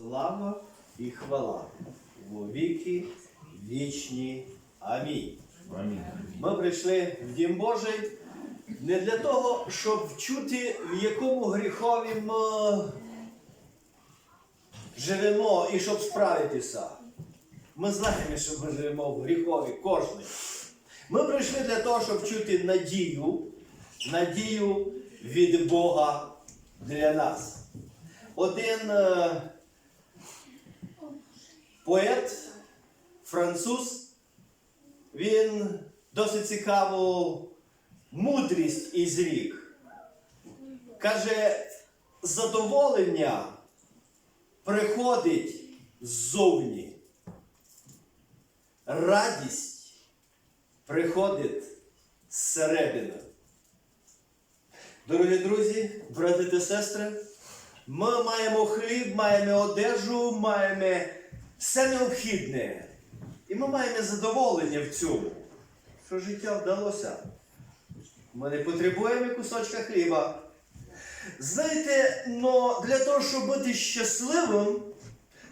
Слава і хвала во віки вічні. Амінь. Амінь. Ми прийшли в Дім Божий не для того, щоб вчути, в якому гріхові ми живемо і щоб справитися. Ми знаємо, що ми живемо в гріхові, кожен. Ми прийшли для того, щоб вчути надію, надію від Бога для нас. Один е, поет, француз, він досить цікаву мудрість ізрік. Каже, задоволення приходить ззовні. Радість приходить зсередини. Дорогі друзі, брати та сестри, ми маємо хліб, маємо одежу, маємо все необхідне. І ми маємо задоволення в цьому, що життя вдалося. Ми не потребуємо кусочка хліба. Знаєте, но для того, щоб бути щасливим,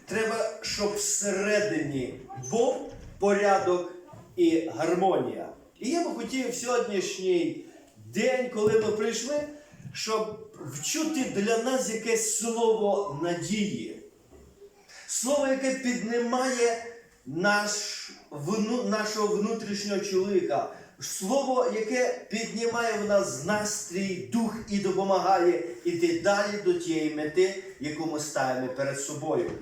треба, щоб всередині був порядок і гармонія. І я би хотів в сьогоднішній день, коли ми прийшли, щоб вчути для нас якесь слово надії. Слово, яке піднімає наш, вну, нашого внутрішнього чоловіка. Слово, яке піднімає в нас настрій, дух і допомагає йти далі до тієї мети, яку ми ставимо перед собою.